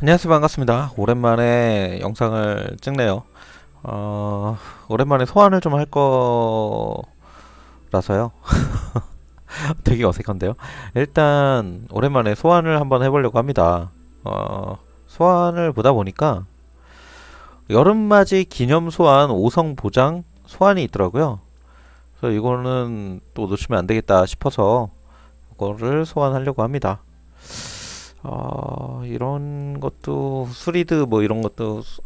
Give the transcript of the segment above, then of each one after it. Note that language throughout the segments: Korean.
안녕하세요. 반갑습니다. 오랜만에 영상을 찍네요. 어 오랜만에 소환을 좀 할 거라서요. 되게 어색한데요. 일단 오랜만에 소환을 한번 해보려고 합니다. 어 소환을 보다 보니까 여름맞이 기념 소환 5성 보장 소환이 있더라고요. 그래서 이거는 또 놓치면 안 되겠다 싶어서 이거를 소환하려고 합니다 어, 이런 것도 수리드 뭐 이런 것도 수,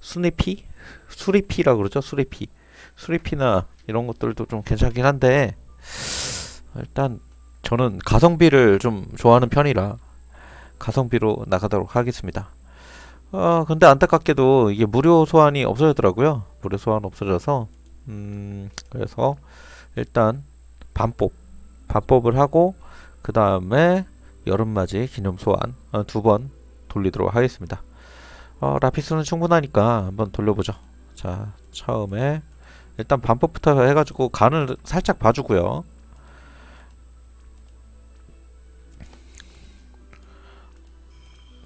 수리피? 수리피라 그러죠? 수리피. 수리피나 이런 것들도 좀 괜찮긴 한데 일단 저는 가성비를 좀 좋아하는 편이라 가성비로 나가도록 하겠습니다. 어, 근데 안타깝게도 이게 무료 소환이 없어졌더라고요. 무료 소환 없어져서 음, 그래서 일단 반법 반법을 하고 그 다음에 여름맞이 기념 소환 어, 두번 돌리도록 하겠습니다. 어, 라피스는 충분하니까 한번 돌려보죠. 자, 처음에 일단 반법부터 해가지고 간을 살짝 봐주고요.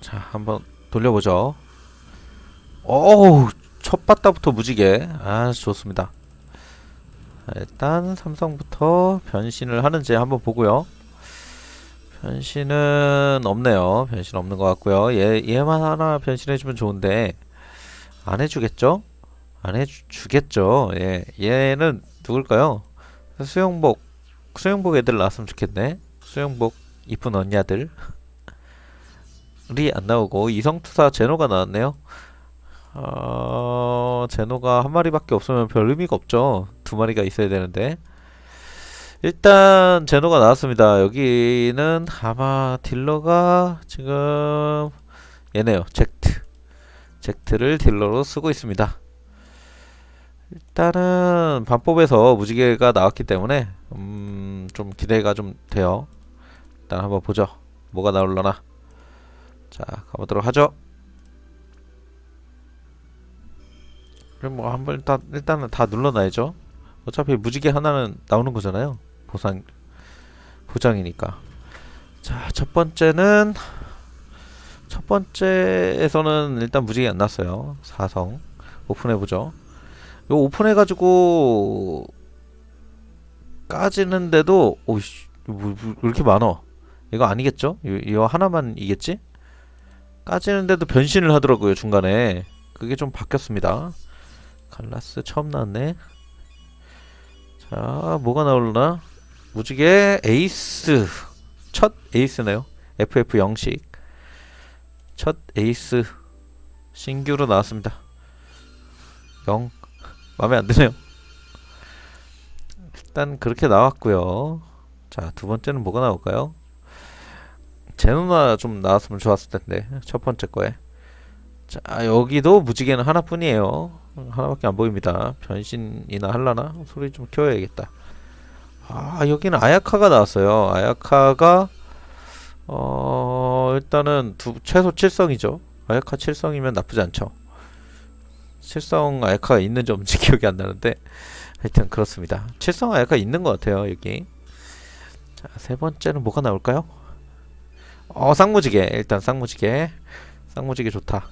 자, 한번 돌려보죠. 어우, 첫 바다부터 무지개. 아, 좋습니다. 자, 일단 삼성부터 변신을 하는지 한번 보고요. 변신은 없네요. 변신 없는 것 같고요. 얘 얘만 하나 변신해주면 좋은데 안 해주겠죠? 안 해주겠죠. 예, 얘는 누굴까요? 수영복 수영복 애들 나왔으면 좋겠네. 수영복 이쁜 언니들 이안 나오고 이성투사 제노가 나왔네요. 어, 제노가 한 마리밖에 없으면 별 의미가 없죠. 두 마리가 있어야 되는데. 일단 제노가 나왔습니다. 여기는 아마 딜러가 지금 얘네요. 젝트. 젝트를 딜러로 쓰고 있습니다. 일단은 반법에서 무지개가 나왔기 때문에 음, 좀 기대가 좀 돼요. 일단 한번 보죠. 뭐가 나올려나. 자, 가보도록 하죠. 그럼 뭐 한번 일단 일단은 다 눌러놔야죠. 어차피 무지개 하나는 나오는 거잖아요. 보상 보장이니까. 자, 첫 번째는 첫 번째에서는 일단 무지개 안 났어요. 4성 오픈해 보죠. 이거 오픈해 가지고 까지는데도 오이씨 뭐, 뭐, 왜 이렇게 많어? 이거 아니겠죠? 이, 이거 하나만 이겠지? 까지는데도 변신을 하더라고요 중간에 그게 좀 바뀌었습니다. 갈라스 처음 나왔네. 자, 뭐가 나올려나? 무지개 에이스 첫 에이스네요. FF 영식 첫 에이스 신규로 나왔습니다. 영 마음에 안 드네요. 일단 그렇게 나왔고요. 자, 두 번째는 뭐가 나올까요? 제노나 좀 나왔으면 좋았을 텐데 첫 번째 거에. 자, 여기도 무지개는 하나뿐이에요. 하나밖에 안 보입니다. 변신이나 할라나 소리 좀 키워야겠다. 아 여기는 아야카가 나왔어요. 아야카가 어 일단은 두 최소 7성이죠. 아야카 7성이면 나쁘지 않죠. 7성 아야카가 있는지 없는지 기억이 안 나는데 하여튼 그렇습니다. 7성 아야카 있는 것 같아요 여기. 자 세 번째는 뭐가 나올까요? 어 쌍무지개 일단 쌍무지개 쌍무지개 좋다.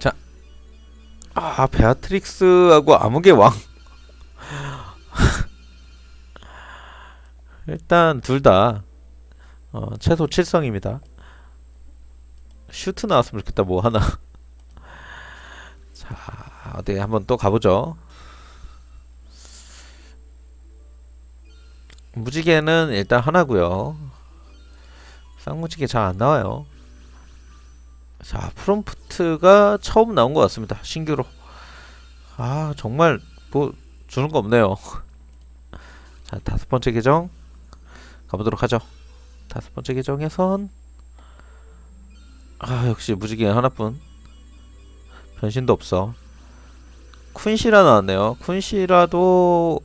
자, 아 베아트릭스하고 암흑의 왕. 일단 둘다 어, 최소 7성입니다. 슈트 나왔으면 좋겠다 뭐 하나. 자 어디 한번 또 가보죠. 무지개는 일단 하나고요. 쌍무지개 잘 안 나와요. 자 프롬프트가 처음 나온 것 같습니다. 신규로. 아 정말 뭐 주는 거 없네요. 자 다섯 번째 계정 가보도록 하죠. 다섯 번째 계정에선 아 역시 무지개 하나뿐 변신도 없어. 쿤시라 나왔네요. 쿤시라도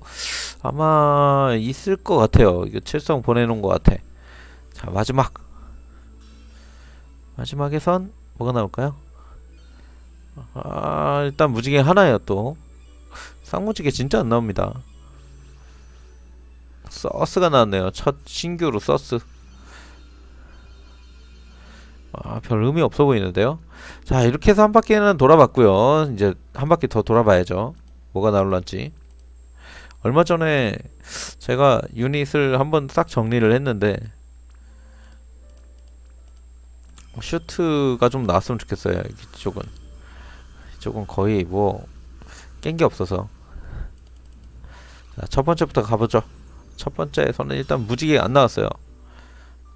아마 있을 것 같아요. 이거 칠성 보내놓은 것 같아. 자 마지막 마지막에선 뭐가 나올까요? 아 일단 무지개 하나예요 또. 쌍무지개 진짜 안 나옵니다. 서스가 나왔네요. 첫 신규로 서스. 아, 별 의미 없어 보이는데요. 자, 이렇게 해서 한 바퀴는 돌아봤고요. 이제 한 바퀴 더 돌아봐야죠. 뭐가 나올란지. 얼마 전에 제가 유닛을 한번 싹 정리를 했는데 슈트가 좀 나왔으면 좋겠어요. 이쪽은 이쪽은 거의 뭐 깬 게 없어서 자, 첫 번째부터 가보죠. 첫 번째에서는 일단 무지개 안 나왔어요.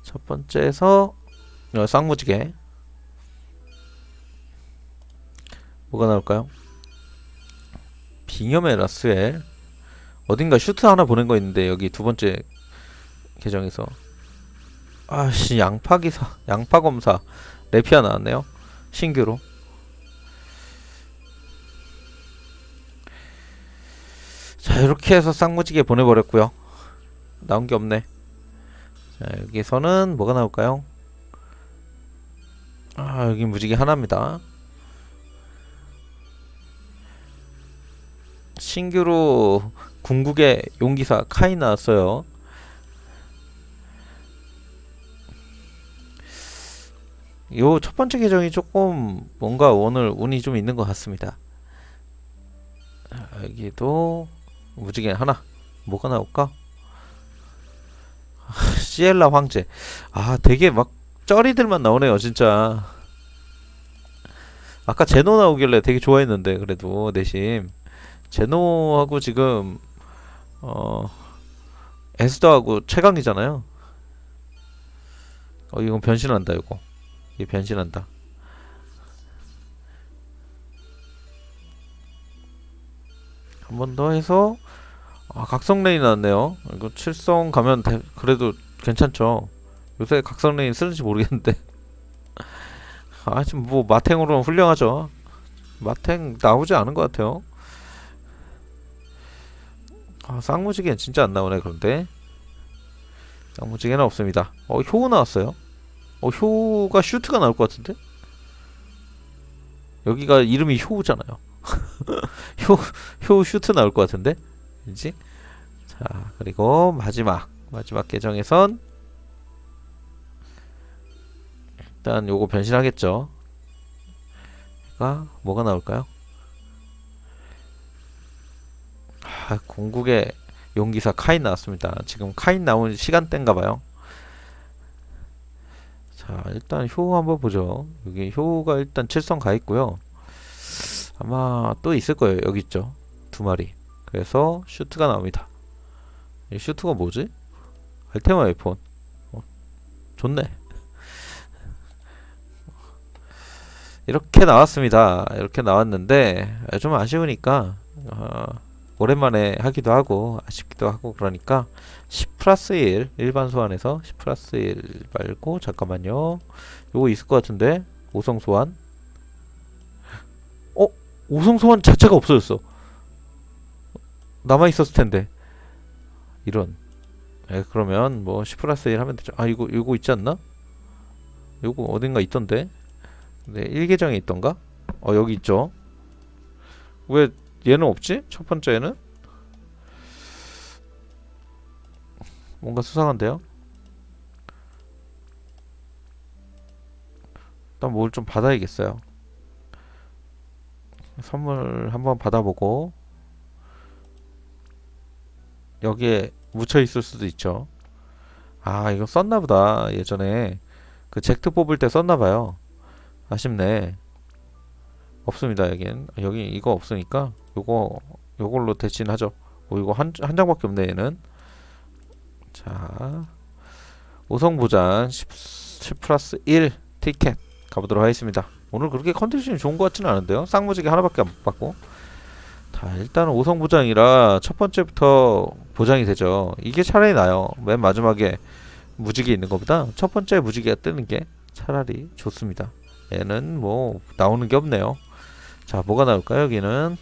첫 번째에서 어, 쌍무지개. 뭐가 나올까요? 빙염의 라스웰 어딘가 슈트 하나 보낸 거 있는데 여기 두 번째 계정에서. 아씨 양파 기사 양파 검사 레피아 나왔네요. 신규로. 자 이렇게 해서 쌍무지개 보내버렸고요 나온 게 없네 자 여기서는 뭐가 나올까요 아 여기 무지개 하나입니다 신규로 궁극의 용기사 카이 나왔어요. 요 첫 번째 계정이 조금 뭔가 오늘 운이 좀 있는 것 같습니다. 아, 여기도 무지개 하나 뭐가 나올까? 아, 시엘라 황제 아 되게 막 쩌리들만 나오네요 진짜 아까 제노 나오길래 되게 좋아했는데 그래도 내심 제노하고 지금 어 에스더하고 최강이잖아요. 어 이건 변신한다 이거. 이 변신한다. 한 번 더 해서 아 각성 레인 나왔네요. 이거 칠성 가면 대, 그래도 괜찮죠. 요새 각성 레인 쓰는지 모르겠는데. 아 지금 뭐 마탱으로는 훌륭하죠. 마탱 나오지 않은 것 같아요. 아, 쌍무지개는 진짜 안 나오네 그런데 쌍무지개는 없습니다 어 효우 나왔어요 어 효우가 슈트가 나올 것 같은데 여기가 이름이 효우잖아요 효 효우 슈트 나올 것 같은데 왠지 자 그리고 마지막 마지막 계정에선 일단 요거 변신하겠죠 가 뭐가 나올까요 아, 공국의 용기사 카인 나왔습니다. 지금 카인 나온 시간대인가 봐요. 자, 일단 효우 한번 보죠. 여기 효우가 일단 7성 가 있고요. 아마 또 있을 거예요. 여기 있죠. 두 마리. 그래서 슈트가 나옵니다. 이 슈트가 뭐지? 알테마 웨폰. 어, 좋네. 이렇게 나왔습니다. 이렇게 나왔는데 좀 아쉬우니까 어, 오랜만에 하기도 하고 아쉽기도 하고 그러니까 10 플러스 1 일반 소환에서 10 플러스 1 말고 잠깐만요 요거 있을 것 같은데 오성 소환 어? 오성 소환 자체가 없어졌어 남아 있었을 텐데 이런 에, 그러면 뭐 10 플러스 1 하면 되죠 아 이거 이거 있지 않나? 요거 어딘가 있던데 네 1계정에 있던가? 어 여기 있죠 왜 얘는 없지? 첫 번째는 뭔가 수상한데요? 일단 뭘 좀 받아야겠어요. 선물 한번 받아보고 여기에 묻혀 있을 수도 있죠. 아 이거 썼나 보다 예전에 그 젝트 뽑을 때 썼나 봐요. 아쉽네. 없습니다 여긴 여기 이거 없으니까 요거 요걸로 대신하죠. 뭐 이거 한, 한 장밖에 없네 얘는. 자 오성 보장 10, 10 플러스 1 티켓 가보도록 하겠습니다. 오늘 그렇게 컨디션이 좋은 것 같지는 않은데요. 쌍무지개 하나밖에 못 받고. 자 일단은 오성 보장이라 첫 번째부터 보장이 되죠. 이게 차라리 나요. 맨 마지막에 무지개 있는 것보다 첫 번째 무지개가 뜨는 게 차라리 좋습니다. 얘는 뭐 나오는 게 없네요. 자 뭐가 나올까요 여기는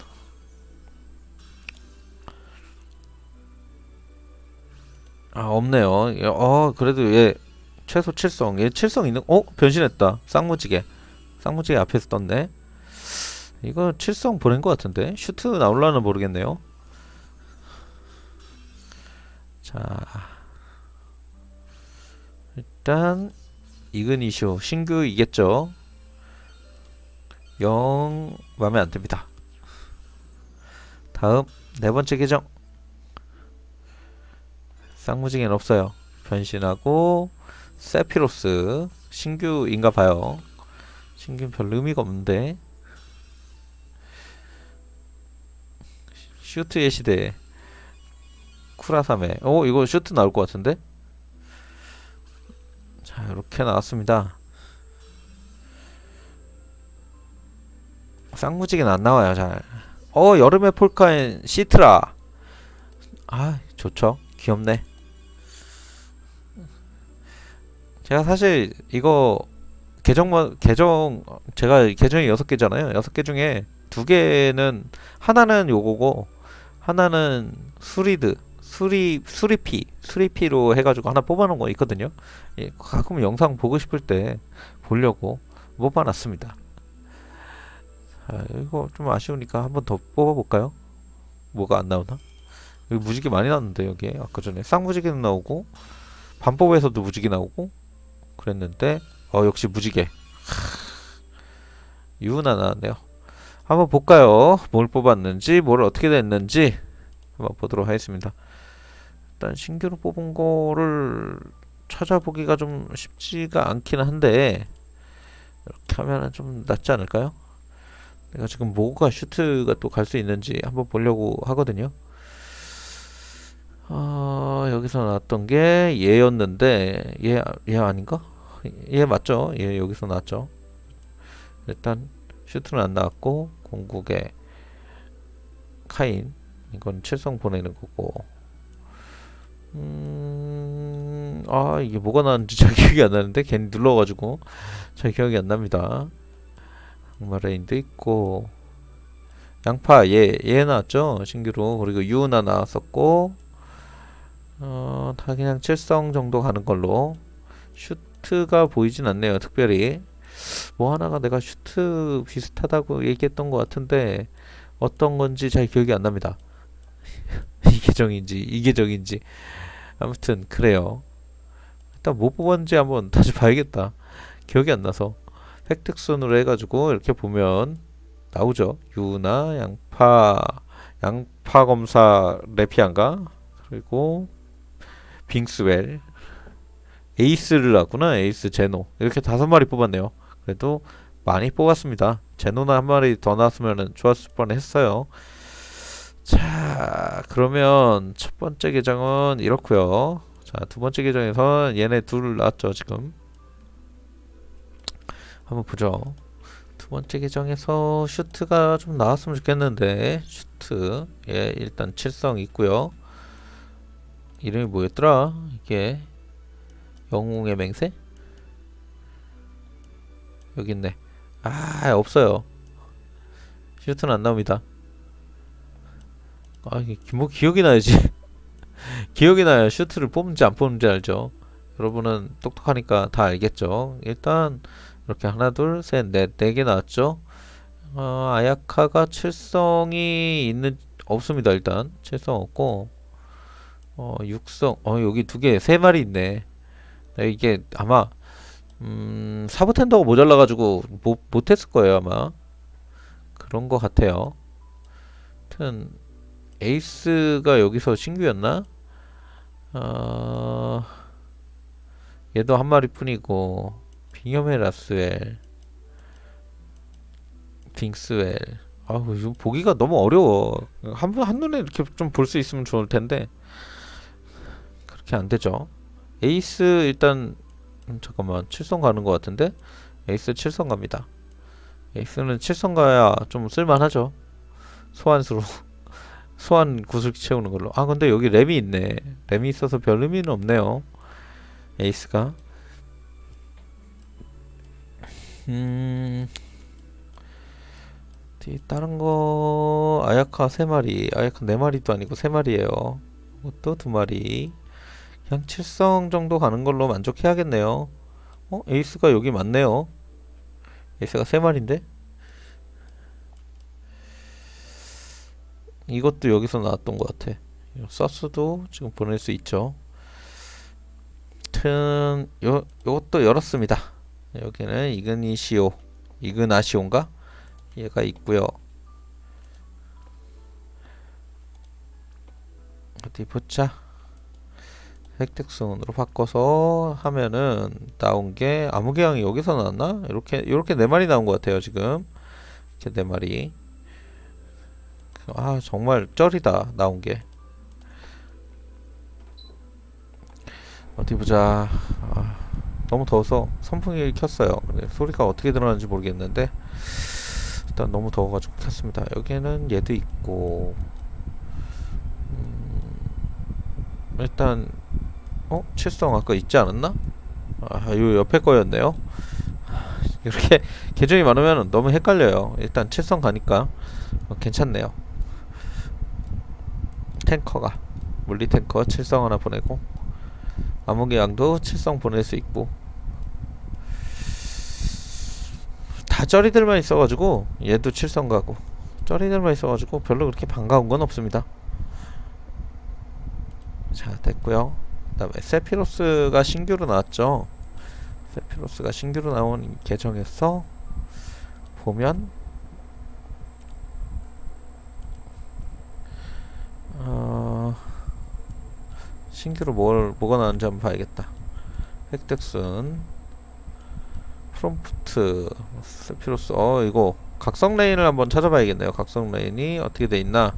아 없네요. 예, 어 그래도 얘 최소 7성. 얘 7성 있는 어 변신했다. 쌍무지개. 쌍무지개 앞에서 떴네. 이거 7성 보낸 것 같은데 슈트 나올라는 모르겠네요. 자 일단 이그니쇼 신규 이겠죠? 영 마음에 안 듭니다. 다음 네 번째 계정 쌍무징엔 없어요. 변신하고 세피로스 신규인가 봐요. 신규는 별 의미가 없는데 슈트의 시대. 쿠라사메 오 이거 슈트 나올 것 같은데? 자 이렇게 나왔습니다. 쌍무지개는 안 나와요 잘어 여름의 폴카엔 시트라. 아 좋죠. 귀엽네. 제가 사실 이거 계정만 계정 제가 계정이 여섯 개잖아요. 여섯 개 중에 두 개는 하나는 요거고 하나는 수리드 수리 수리피 수리피로 해가지고 하나 뽑아놓은 거 있거든요. 예, 가끔 영상 보고 싶을 때 보려고 뽑아놨습니다. 자, 이거 좀 아쉬우니까 한번 더 뽑아볼까요? 뭐가 안 나오나? 여기 무지개 많이 나왔는데 여기 아까 전에 쌍무지개는 나오고 반법에서도 무지개 나오고 그랬는데 어 역시 무지개 유나 나왔네요. 한번 볼까요? 뭘 뽑았는지, 뭘 어떻게 됐는지 한번 보도록 하겠습니다. 일단 신규로 뽑은 거를 찾아보기가 좀 쉽지가 않긴 한데 이렇게 하면은 좀 낫지 않을까요? 내가 지금 뭐가 슈트가 또 갈 수 있는지 한번 보려고 하거든요. 아, 여기서 나왔던 게 얘였는데 얘, 얘 아닌가? 얘 맞죠? 얘 여기서 나왔죠. 일단 슈트는 안 나왔고 공국에 카인. 이건 칠성 보내는 거고. 음, 아 이게 뭐가 나왔는지 잘 기억이 안 나는데? 괜히 눌러가지고. 잘 기억이 안 납니다. 악마레인도 있고. 양파 얘, 얘 나왔죠? 신규로. 그리고 유나 나왔었고. 어, 다 그냥 칠성 정도 가는 걸로. 슈트가 보이진 않네요 특별히 뭐 하나가 내가 슈트 비슷하다고 얘기했던 것 같은데 어떤 건지 잘 기억이 안 납니다. 이 계정인지 이 계정인지 아무튼 그래요. 일단 뭐 뽑았는지 한번 다시 봐야겠다. 기억이 안 나서 획득순으로 해가지고 이렇게 보면 나오죠. 유나 양파 양파 검사 레피안가 그리고 빙스웰 에이스를 놨구나 에이스 제노 이렇게 다섯 마리 뽑았네요. 그래도 많이 뽑았습니다. 제노나 한 마리 더 나왔으면 좋았을 뻔했어요. 자, 그러면 첫 번째 계정은 이렇고요. 자, 두 번째 계정에서 얘네 둘 나왔죠, 지금. 한번 보죠. 두 번째 계정에서 슈트가 좀 나왔으면 좋겠는데 슈트 예 일단 칠성 있고요. 이름이 뭐였더라? 이게 영웅의 맹세? 여기 있네. 아, 없어요. 슈트는 안 나옵니다. 아, 이게 기- 뭐 기억이 나야지. 기억이 나야 슈트를 뽑는지 안 뽑는지 알죠. 여러분은 똑똑하니까 다 알겠죠. 일단 이렇게 하나, 둘, 셋, 넷, 네 개 나왔죠. 어, 아야카가 칠성이 있는 없습니다. 일단 칠성 없고 어, 육성 어 여기 두 개, 세 마리 있네. 네, 이게 아마 음, 사브텐더가 모자라가지고 못, 못했을 거예요 아마. 그런 거 같아요. 하여튼 에이스가 여기서 신규였나? 어, 얘도 한 마리 뿐이고 빙염의 라스웰 빙스웰. 아우 이거 보기가 너무 어려워. 한, 번- 한눈에 이렇게 좀 볼 수 있으면 좋을 텐데. 그렇게 안 되죠. 에이스 일단 음, 잠깐만. 7성 가는 것 같은데? 에이스 7성 갑니다. 에이스는 7성 가야 좀 쓸만하죠. 소환수로. 소환 구슬 채우는 걸로. 아 근데 여기 램이 있네. 램이 있어서 별 의미는 없네요. 에이스가. 음. 뒤 다른 거 아야카 3마리. 아야카 4마리도 아니고 3마리에요. 이것도 2마리 그냥 칠성 정도 가는 걸로 만족해야겠네요. 어? 에이스가 여기 맞네요. 에이스가 세 마리인데? 이것도 여기서 나왔던 것 같아. 서스도 지금 보낼 수 있죠. 아무튼 요 요것도 열었습니다. 여기는 이그니시오, 이그나시온가 얘가 있고요. 어디 보자. 획득순으로 바꿔서 하면은 나온 게 아무개양이 여기서 나왔나? 이렇게 이렇게 네 마리 나온 것 같아요 지금. 이렇게 네 마리. 아 정말 쩔이다 나온 게. 어디 보자. 아, 너무 더워서 선풍기를 켰어요. 소리가 어떻게 들어가는지 모르겠는데 일단 너무 더워가지고 켰습니다. 여기에는 얘도 있고 음, 일단 어 칠성 아까 있지 않았나? 아 요 옆에 거였네요. 이렇게 계정이 많으면 너무 헷갈려요. 일단 칠성 가니까 어, 괜찮네요. 탱커가 물리 탱커 칠성 하나 보내고 암흑의 양도 칠성 보낼 수 있고 다 쩌리들만 있어가지고 얘도 칠성 가고 쩌리들만 있어가지고 별로 그렇게 반가운 건 없습니다. 자 됐고요. 그 다음에 세피로스가 신규로 나왔죠. 세피로스가 신규로 나온 이 계정에서 보면 어, 신규로 뭘 뭐가 나왔는지 한번 봐야겠다. 획득순 프롬프트 세피로스 어 이거 각성 레인을 한번 찾아봐야겠네요. 각성 레인이 어떻게 돼 있나?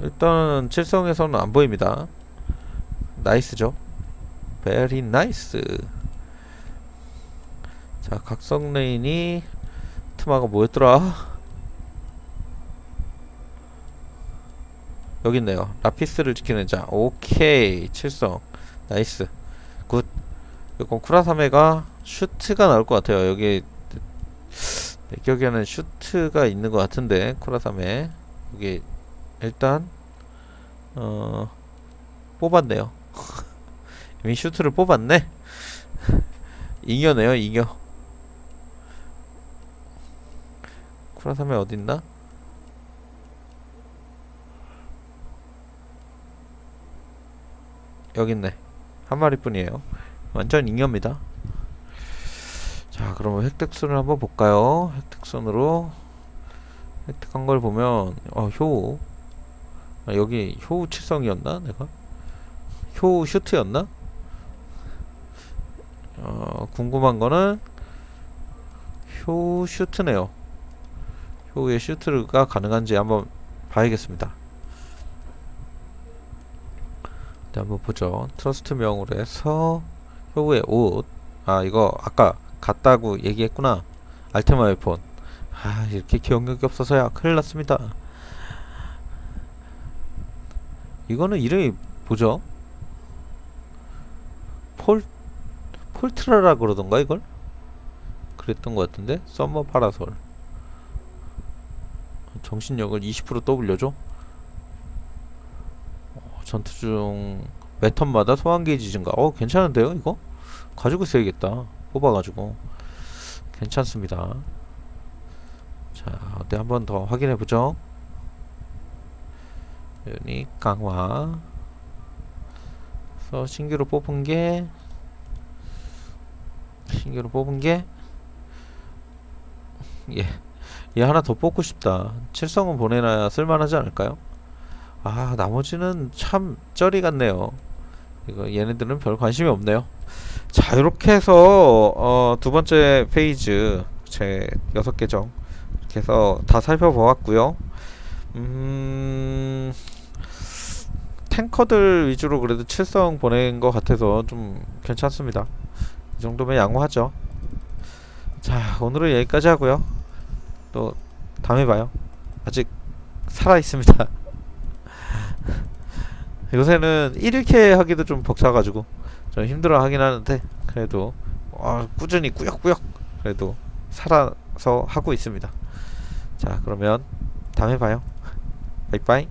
일단 칠성에서는 안 보입니다. 나이스죠? 베리 나이스. 자, 각성 레인이 트마가 뭐였더라? 여기 있네요. 라피스를 지키는 자. 오케이. 칠성. 나이스. 굿. 이건 쿠라사메가 슈트가 나올 것 같아요. 여기 내 기억에는 슈트가 있는 것 같은데 쿠라사메 여기 일단 어 뽑았네요. 이미 슈트를 뽑았네. 잉여네요, 잉여. 쿠라사메 어딨나? 여기 있네. 한 마리뿐이에요. 완전 잉여입니다. 자, 그러면 획득순을 한번 볼까요? 획득순으로 획득한 걸 보면 어, 효 아, 여기 효우 칠성이었나 내가? 효우 슈트였나? 어, 궁금한 거는 효우 슈트네요. 효우의 슈트가 가능한지 한번 봐야겠습니다. 네, 한번 보죠. 트러스트 명으로 해서 효우의 옷. 아, 이거 아까 같다고 얘기했구나. 알테마 웨폰. 아, 이렇게 기억력이 없어서야 큰일 났습니다. 이거는 이름이 뭐죠? 폴 폴트라라 그러던가 이걸? 그랬던 것 같은데 썸머 파라솔 정신력을 20% 떠올려줘? 어, 전투 중 매턴마다 소환 게이지 증가 어 괜찮은데요 이거? 가지고 있어야겠다 뽑아가지고 괜찮습니다 자 어때 한번 더 확인해 보죠 유닛 강화 그래서 신규로 뽑은 게 신규로 뽑은 게 예. 얘 하나 더 뽑고 싶다. 칠성은 보내놔야 쓸만하지 않을까요? 아, 나머지는 참 쩌리 같네요. 이거 얘네들은 별 관심이 없네요. 자, 이렇게 해서 어, 두 번째 페이지 제 여섯 계정 이렇게 해서 다 살펴보았고요. 음, 탱커들 위주로 그래도 칠성 보낸 것 같아서 좀 괜찮습니다. 이 정도면 양호하죠. 자, 오늘은 여기까지 하고요. 또 다음에 봐요. 아직 살아 있습니다. 요새는 1일캐 하기도 좀 벅차가지고 좀 힘들어 하긴 하는데 그래도 어, 꾸준히 꾸역꾸역 그래도 살아서 하고 있습니다. 자, 그러면 다음에 봐요. 바이바이.